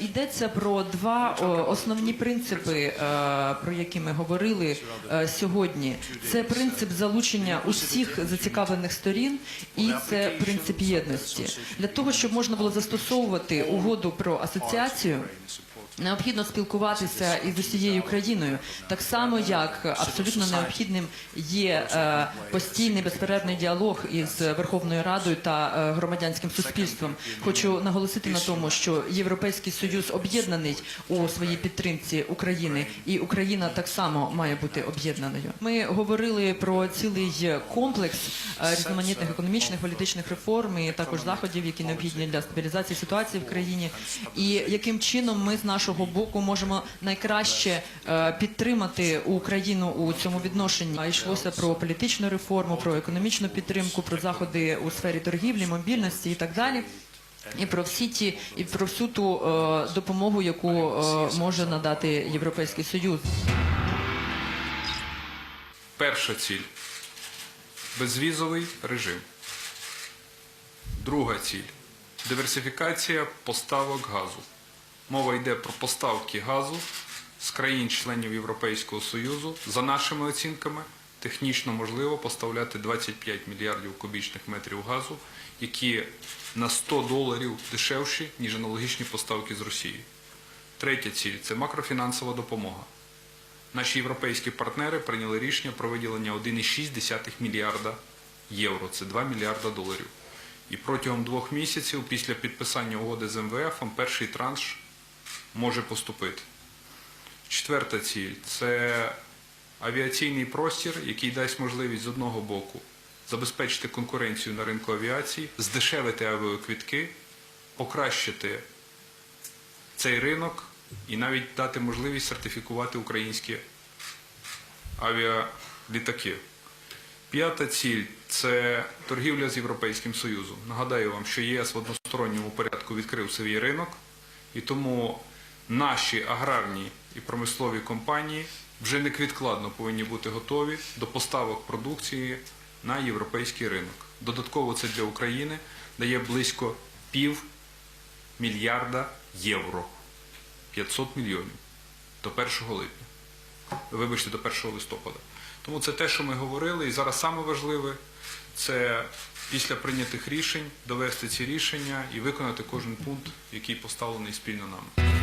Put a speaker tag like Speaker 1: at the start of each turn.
Speaker 1: Йдеться про два основні принципи, е, про які ми говорили е, сьогодні. Це принцип залучення усіх зацікавлених сторін, і це принцип єдності для того, щоб можна було застосовувати угоду про асоціацію. Необхідно спілкуватися із усією країною, так само як абсолютно необхідним є е, постійний безперервний діалог із Верховною Радою та е, громадянським суспільством. Хочу наголосити на тому, що Європейський Союз об'єднаний у своїй підтримці України, і Україна так само має бути об'єднаною. Ми говорили про цілий комплекс е, різноманітних економічних політичних реформ і також заходів, які необхідні для стабілізації ситуації в країні, і яким чином ми з нашого боку можемо найкраще е, підтримати Україну у цьому відношенні. А йшлося про політичну реформу, про економічну підтримку, про заходи у сфері торгівлі, мобільності і так далі. І про всі ті, і про всю ту е, допомогу, яку е, може надати Європейський Союз.
Speaker 2: Перша ціль безвізовий режим. Друга ціль диверсифікація поставок газу. Мова йде про поставки газу з країн-членів Європейського Союзу. За нашими оцінками, технічно можливо поставляти 25 мільярдів кубічних метрів газу, які на 100 доларів дешевші, ніж аналогічні поставки з Росії. Третя ціль це макрофінансова допомога. Наші європейські партнери прийняли рішення про виділення 1,6 мільярда євро. Це 2 мільярда доларів. І протягом двох місяців після підписання угоди з МВФ перший транш може поступити. Четверта ціль це авіаційний простір, який дасть можливість з одного боку забезпечити конкуренцію на ринку авіації, здешевити авіаквітки, покращити цей ринок і навіть дати можливість сертифікувати українські авіалітаки. П'ята ціль це торгівля з Європейським Союзом. Нагадаю вам, що ЄС в односторонньому порядку відкрив свій ринок, і тому наші аграрні і промислові компанії вже невідкладно повинні бути готові до поставок продукції на європейський ринок. Додатково це для України дає близько пів мільярда євро. 500 мільйонів до 1 липня. Вибачте, до 1 листопада. Тому це те, що ми говорили, і зараз саме важливе це після прийнятих рішень довести ці рішення і виконати кожен пункт, який поставлений спільно нами.